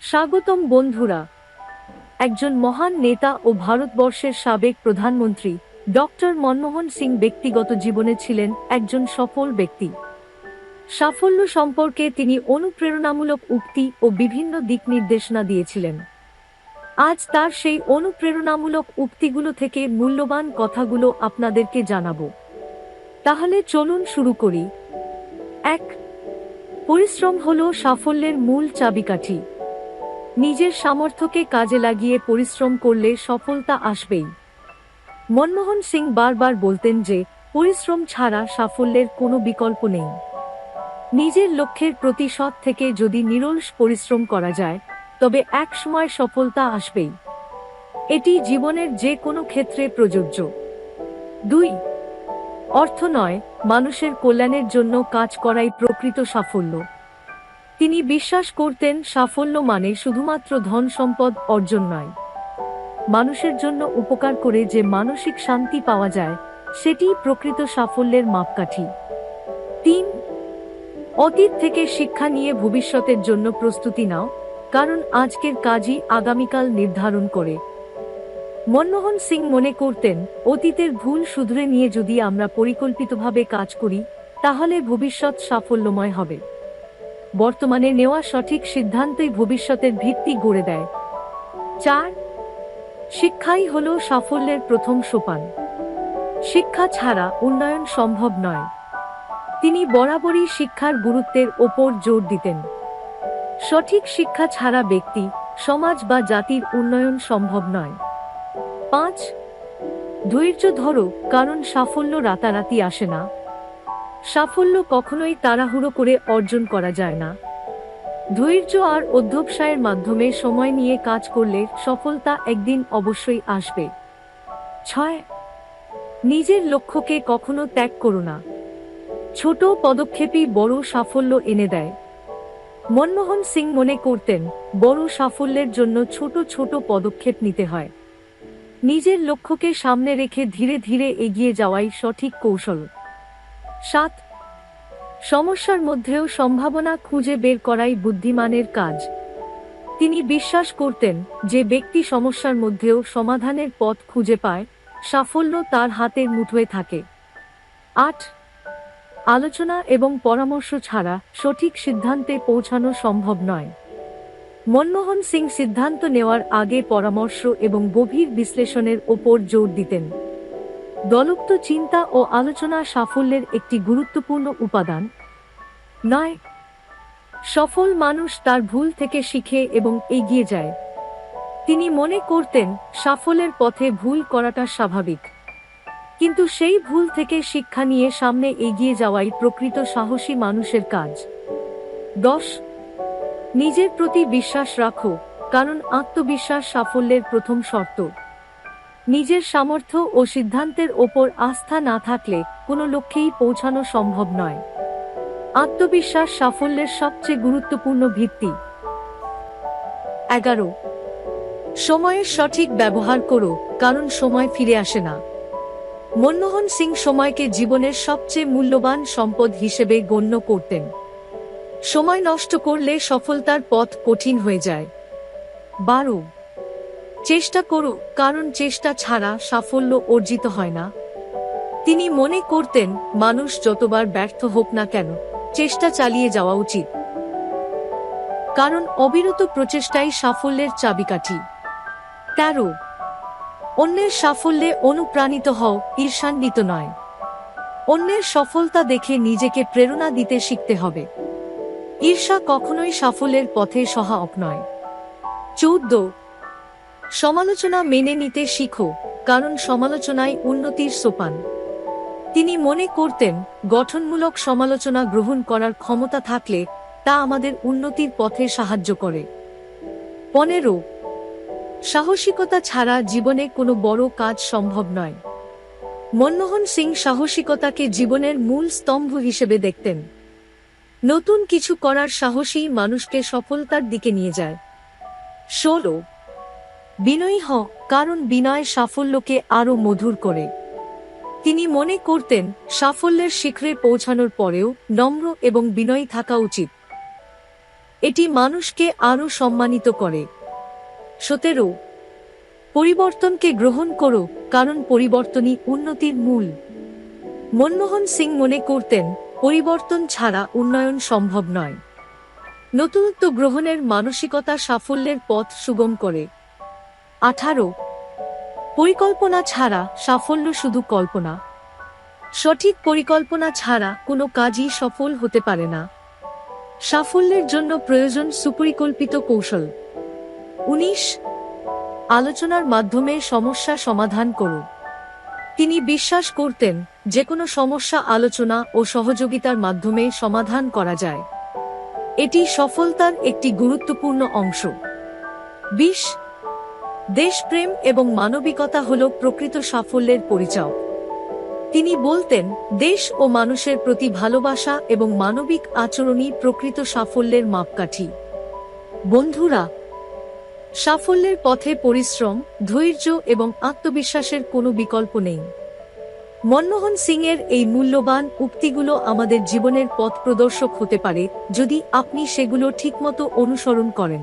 স্বাগতম বন্ধুরা। একজন মহান নেতা ও ভারতবর্ষের সাবেক প্রধানমন্ত্রী ডক্টর মনমোহন সিং ব্যক্তিগত জীবনে ছিলেন একজন সফল ব্যক্তি। সাফল্য সম্পর্কে তিনি অনুপ্রেরণামূলক উক্তি ও বিভিন্ন দিক নির্দেশনা দিয়েছিলেন। আজ তার সেই অনুপ্রেরণামূলক উক্তিগুলো থেকে মূল্যবান কথাগুলো আপনাদেরকে জানাব। তাহলে চলুন শুরু করি। এক পরিশ্রম হল সাফল্যের মূল চাবিকাঠি। নিজের সামর্থ্যকে কাজে লাগিয়ে পরিশ্রম করলে সফলতা আসবেই। মনমোহন সিং বারবার বলতেন যে, পরিশ্রম ছাড়া সাফল্যের কোনো বিকল্প নেই। নিজের লক্ষ্যের প্রতি সৎ থেকে যদি নিরলস পরিশ্রম করা যায়, তবে এক সময় সফলতা আসবেই। এটি জীবনের যে কোনো ক্ষেত্রে প্রযোজ্য। দুই অর্থ নয়, মানুষের কল্যাণের জন্য কাজ করাই প্রকৃত সাফল্য। তিনি বিশ্বাস করতেন সাফল্য মানে শুধুমাত্র ধন সম্পদ অর্জন নয়। মানুষের জন্য উপকার করে যে মানসিক শান্তি পাওয়া যায়, সেটি প্রকৃত সাফল্যের মাপকাঠি। তিন, অতীত থেকে শিক্ষা নিয়ে ভবিষ্যতের জন্য প্রস্তুতি নাও, কারণ আজকের কাজই আগামীকাল নির্ধারণ করে। মনমোহন সিং মনে করতেন, অতীতের ভুল শুধরে নিয়ে যদি আমরা পরিকল্পিতভাবে কাজ করি, তাহলে ভবিষ্যৎ সাফল্যময় হবে। বর্তমানে নেওয়া সঠিক সিদ্ধান্তই ভবিষ্যতের ভিত্তি গড়ে দেয়। চার, শিক্ষাই হল সাফল্যের প্রথম সোপান। শিক্ষা ছাড়া উন্নয়ন সম্ভব নয়। তিনি বরাবরই শিক্ষার গুরুত্বের ওপর জোর দিতেন। সঠিক শিক্ষা ছাড়া ব্যক্তি, সমাজ বা জাতির উন্নয়ন সম্ভব নয়। পাঁচ, ধৈর্য ধরো, কারণ সাফল্য রাতারাতি আসে না। সাফল্য কখনোই তাড়াহুড়ো করে অর্জন করা যায় না। ধৈর্য আর অধ্যবসায়ের মাধ্যমে সময় নিয়ে কাজ করলে সফলতা একদিন অবশ্যই আসবে। ছয়, নিজের লক্ষ্যকে কখনো ত্যাগ করো না। ছোট পদক্ষেপই বড় সাফল্য এনে দেয়। মনমোহন সিং মনে করতেন, বড় সাফল্যের জন্য ছোট ছোট পদক্ষেপ নিতে হয়। নিজের লক্ষ্যকে সামনে রেখে ধীরে ধীরে এগিয়ে যাওয়াই সঠিক কৌশল। সাত, সমস্যার মধ্যেও সম্ভাবনা খুঁজে বের করাই বুদ্ধিমানের কাজ। তিনি বিশ্বাস করতেন যে ব্যক্তি সমস্যার মধ্যেও সমাধানের পথ খুঁজে পায়, সাফল্য তার হাতের মুঠোয় থাকে। আট, আলোচনা এবং পরামর্শ ছাড়া সঠিক সিদ্ধান্তে পৌঁছানো সম্ভব নয়। মনমোহন সিং সিদ্ধান্ত নেওয়ার আগে পরামর্শ এবং গভীর বিশ্লেষণের ওপর জোর দিতেন। দলপ্ত চিন্তা ও আলোচনা সাফল্যের একটি গুরুত্বপূর্ণ উপাদান। নয়, সফল মানুষ তার ভুল থেকে শিখে এবং এগিয়ে যায়। তিনি মনে করতেন, সাফল্যের পথে ভুল করাটা স্বাভাবিক। কিন্তু সেই ভুল থেকে শিক্ষা নিয়ে সামনে এগিয়ে যাওয়াই প্রকৃত সাহসী মানুষের কাজ। দশ নিজের প্রতি বিশ্বাস রাখো, কারণ আত্মবিশ্বাস সাফল্যের প্রথম শর্ত। নিজের সামর্থ্য ও সিদ্ধান্তের ওপর আস্থা না থাকলে কোনো লক্ষ্যেই পৌঁছানো সম্ভব নয়। আত্মবিশ্বাস সাফল্যের সবচেয়ে গুরুত্বপূর্ণ ভিত্তি। এগারো। সময়ের সঠিক ব্যবহার করো, কারণ সময় ফিরে আসে না। মনমোহন সিং সময়কে জীবনের সবচেয়ে মূল্যবান সম্পদ হিসেবে গণ্য করতেন। সময় নষ্ট করলে সফলতার পথ কঠিন হয়ে যায়। বারো। চেষ্টা করো, কারণ চেষ্টা ছাড়া সাফল্য অর্জিত হয় না। তিনি মনে করতেন, মানুষ যতবার ব্যর্থ হোক না কেন, চেষ্টা চালিয়ে যাওয়া উচিত। কারণ অবিরত প্রচেষ্টাই সাফল্যের চাবিকাঠি। তেরো। অন্যের সাফল্যে অনুপ্রাণিত হও, ঈর্ষান্বিত নয়। অন্যের সফলতা দেখে নিজেকে প্রেরণা দিতে শিখতে হবে। ঈর্ষা কখনোই সাফল্যের পথে সহায়ক নয়। চৌদ্দ। সমালোচনা মেনে নিতে শিখো, কারণ সমালোচনায় উন্নতির সোপান। তিনি মনে করতেন, গঠনমূলক সমালোচনা গ্রহণ করার ক্ষমতা থাকলে তা আমাদের উন্নতির পথে সাহায্য করে। পনেরো। সাহসিকতা ছাড়া জীবনে কোনো বড় কাজ সম্ভব নয়। মনমোহন সিং সাহসিকতাকে জীবনের মূল স্তম্ভ হিসেবে দেখতেন। নতুন কিছু করার সাহসী মানুষকে সফলতার দিকে নিয়ে যায়। ষোলো। বিনয়ী হ, কারণ বিনয় সাফল্যকে আরও মধুর করে। তিনি মনে করতেন, সাফল্যের শিখরে পৌঁছানোর পরেও নম্র এবং বিনয়ী থাকা উচিত। এটি মানুষকে আরও সম্মানিত করে। সতেরো। পরিবর্তনকে গ্রহণ করো, কারণ পরিবর্তনই উন্নতির মূল। মনমোহন সিং মনে করতেন পরিবর্তন ছাড়া উন্নয়ন সম্ভব নয়। নতুনত্ব গ্রহণের মানসিকতা সাফল্যের পথ সুগম করে। আঠারো। পরিকল্পনা ছাড়া সাফল্য শুধু কল্পনা। সঠিক পরিকল্পনা ছাড়া কোনো কাজই সফল হতে পারে না। সাফল্যের জন্য প্রয়োজন সুপরিকল্পিত কৌশল। উনিশ। আলোচনার মাধ্যমে সমস্যা সমাধান করুন। তিনি বিশ্বাস করতেন যে কোনো সমস্যা আলোচনা ও সহযোগিতার মাধ্যমে সমাধান করা যায়। এটি সফলতার একটি গুরুত্বপূর্ণ অংশ। বিশ, দেশপ্রেম এবং মানবিকতা হল প্রকৃত সাফল্যের পরিচয়। তিনি বলতেন, দেশ ও মানুষের প্রতি ভালোবাসা এবং মানবিক আচরণই প্রকৃত সাফল্যের মাপকাঠি। বন্ধুরা, সাফল্যের পথে পরিশ্রম, ধৈর্য এবং আত্মবিশ্বাসের কোনো বিকল্প নেই। মনমোহন সিংয়ের এই মূল্যবান উক্তিগুলো আমাদের জীবনের পথ প্রদর্শক হতে পারে যদি আপনি সেগুলো ঠিকমতো অনুসরণ করেন।